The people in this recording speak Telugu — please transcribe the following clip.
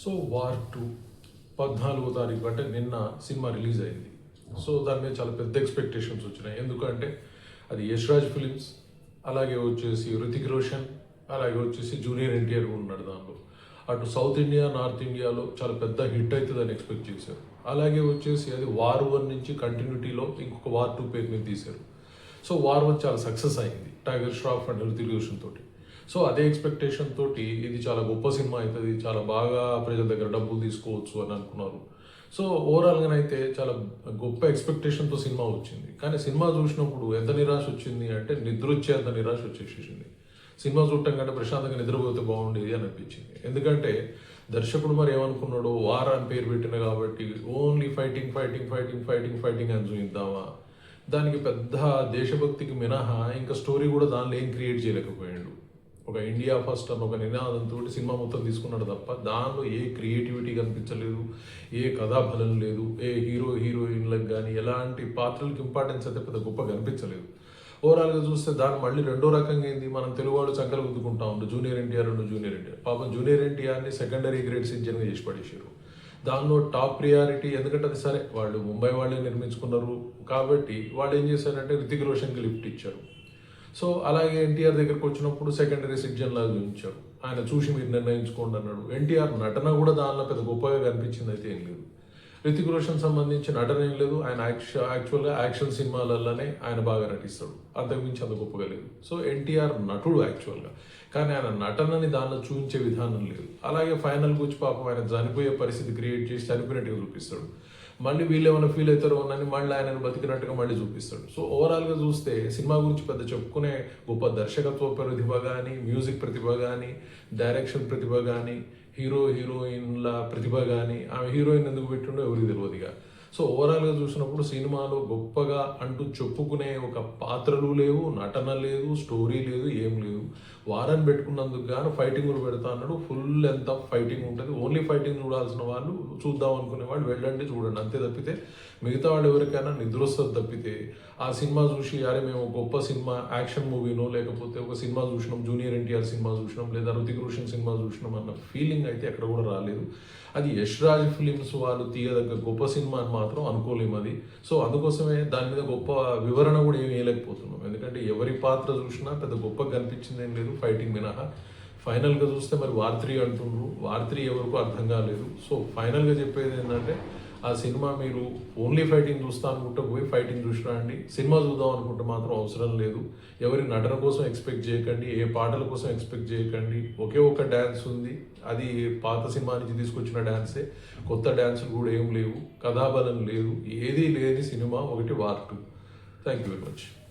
సో వార్ టూ పద్నాలుగో తారీఖు అంటే నిన్న సినిమా రిలీజ్ అయింది. సో దాని మీద చాలా పెద్ద ఎక్స్పెక్టేషన్స్ వచ్చినాయి. ఎందుకంటే అది యష్ రాజ్ ఫిలిమ్స్ అలాగే వచ్చేసి హృతిక్ రోషన్ అలాగే వచ్చేసి జూనియర్ ఎన్టీఆర్ ఉన్నాడు దానిలో అటు సౌత్ ఇండియా నార్త్ ఇండియాలో చాలా పెద్ద హిట్ అవుతుందని ఎక్స్పెక్ట్ చేశారు. అలాగే వచ్చేసి అది వార్ వన్ నుంచి కంటిన్యూటీలో ఇంకొక వార్ టూ పేరు మీద తీశారు. సో వార్ వన్ చాలా సక్సెస్ అయింది టైగర్ ష్రాఫ్ అండ్ హృతిక్ రోషన్ తోటి. సో అదే ఎక్స్పెక్టేషన్ తోటి ఇది చాలా గొప్ప సినిమా అవుతుంది చాలా బాగా ప్రజల దగ్గర డబ్బులు తీసుకోవచ్చు అని అనుకున్నారు. సో ఓవరాల్గా అయితే చాలా గొప్ప ఎక్స్పెక్టేషన్తో సినిమా వచ్చింది. కానీ సినిమా చూసినప్పుడు ఎంత నిరాశ వచ్చింది అంటే నిద్ర వచ్చేంత నిరాశ వచ్చేసేసింది. సినిమా చూడటం కంటే ప్రశాంతంగా నిద్రపోతే బాగుండేది అని అనిపించింది. ఎందుకంటే దర్శకుడు మరి ఏమనుకున్నాడు వార్ అని పేరు పెట్టిన కాబట్టి only fighting fighting fighting fighting fighting అని చూద్దామా దానికి పెద్ద దేశభక్తికి మినహా ఇంకా స్టోరీ కూడా దానిలో ఏం క్రియేట్ చేయలేకపోయాడు. ఒక ఇండియా ఫస్ట్ అని ఒక నినాదంతో సినిమా మొత్తం తీసుకున్నాడు తప్ప దానిలో ఏ క్రియేటివిటీ కనిపించలేదు ఏ కథాబలం లేదు ఏ హీరో హీరోయిన్లకు కానీ ఎలాంటి పాత్రలకు ఇంపార్టెన్స్ అయితే పెద్ద గొప్ప కనిపించలేదు. ఓవరాల్గా చూస్తే దాన్ని మళ్ళీ రెండో రకంగా ఏంది? మనం తెలుగువాడు చక్కలు గుద్దుకుంటా ఉండు. జూనియర్ ఎన్టీఆర్ రెండు జూనియర్ ఎన్టీఆర్ పాపం జూనియర్ ఎన్టీఆర్ని సెకండరీ గ్రేడ్ సిటిజన్గా చేసి పడేసారు దానిలో టాప్ ప్రియారిటీ ఎందుకంటే అది సరే వాళ్ళు ముంబై వాళ్ళే నిర్మించుకున్నారు. కాబట్టి వాళ్ళు ఏం చేశారంటే రితిక్ రోషన్కి లిఫ్ట్ ఇచ్చారు. సో అలాగే ఎన్టీఆర్ దగ్గరకు వచ్చినప్పుడు సెకండరీ సిటిజన్ లాగా చూపించారు. ఆయన చూసి మీరు నిర్ణయించుకోండి అన్నాడు. ఎన్టీఆర్ నటన కూడా దానిలో పెద్ద గొప్పగా కనిపించింది అయితే ఏం లేదు. రితిక్ రోషన్ సంబంధించిన నటన ఏం లేదు. ఆయన యాక్షన్ యాక్చువల్గా యాక్షన్ సినిమాలలోనే ఆయన బాగా నటిస్తాడు. అంతకుమించి అంత గొప్పగా లేదు. సో ఎన్టీఆర్ నటుడు యాక్చువల్గా. కానీ ఆయన నటనని దానిలో చూపించే విధానం లేదు. అలాగే ఫైనల్కి వచ్చి పాపం ఆయన చనిపోయే పరిస్థితి క్రియేట్ చేసి చనిపోయినట్టుగా చూపిస్తాడు. మళ్ళీ వీళ్ళు ఏమైనా ఫీల్ అవుతారో అని మళ్ళీ ఆయనను బతికినట్టుగా మళ్ళీ చూపిస్తాడు. సో ఓవరాల్గా చూస్తే సినిమా గురించి పెద్ద చెప్పుకునే గొప్ప దర్శకత్వ ప్రతిభ కానీ మ్యూజిక్ ప్రతిభ కానీ డైరెక్షన్ ప్రతిభ కానీ హీరో హీరోయిన్ల ప్రతిభ కానీ ఆమె హీరోయిన్ ఎందుకు పెట్టిండో ఎవరికి తెలియదు ఇక. సో ఓవరాల్గా చూసినప్పుడు సినిమాలో గొప్పగా అంటూ చెప్పుకునే ఒక పాత్రలు లేవు నటన లేదు స్టోరీ లేదు ఏం లేదు. వారాన్ని పెట్టుకున్నందుకు గాను ఫైటింగ్ కూడా పెడతా అన్నాడు. ఫుల్ ఎంత ఫైటింగ్ ఉంటుంది. ఓన్లీ ఫైటింగ్ చూడాల్సిన వాళ్ళు చూద్దాం అనుకునే వాళ్ళు వెళ్ళండి చూడండి. అంతే తప్పితే మిగతా వాళ్ళు ఎవరికైనా నిద్ర వస్తుంది తప్పితే ఆ సినిమా చూసి అరే మేము గొప్ప సినిమా యాక్షన్ మూవీనో లేకపోతే ఒక సినిమా చూసినాం జూనియర్ ఎన్టీఆర్ సినిమా చూసినాం లేదా రుతిక్ రోషన్ సినిమా చూసినాం అన్న ఫీలింగ్ అయితే ఎక్కడ కూడా రాలేదు. అది యష్ రాజ్ ఫిలిమ్స్ వాళ్ళు తీయదగ్గ గొప్ప సినిమా అని మాత్రం అనుకోలేము అది. సో అందుకోసమే దాని మీద గొప్ప వివరణ కూడా ఏమి వేయలేకపోతున్నాం. ఎందుకంటే ఎవరి పాత్ర చూసినా పెద్ద గొప్ప కనిపించింది ఏం లేదు ఫైటింగ్ మినహా. ఫైనల్గా చూస్తే మరి వార్ త్రీ అంటుండ్రు. వార్ త్రీ ఎవరికూ అర్థం కాలేదు. సో ఫైనల్గా చెప్పేది ఏంటంటే ఆ సినిమా మీరు ఓన్లీ ఫైటింగ్ చూస్తా అనుకుంటే పోయి ఫైటింగ్ చూసినా అండి. సినిమా చూద్దాం అనుకుంటే మాత్రం అవసరం లేదు. ఎవరి నటన కోసం ఎక్స్పెక్ట్ చేయకండి ఏ పాటల కోసం ఎక్స్పెక్ట్ చేయకండి. ఒకే ఒక డ్యాన్స్ ఉంది. అది పాత సినిమా నుంచి తీసుకొచ్చిన డ్యాన్సే కొత్త డ్యాన్సులు కూడా ఏం లేవు. కథాబలం లేదు. ఏదీ లేని సినిమా ఒకటి war two. Thank you very much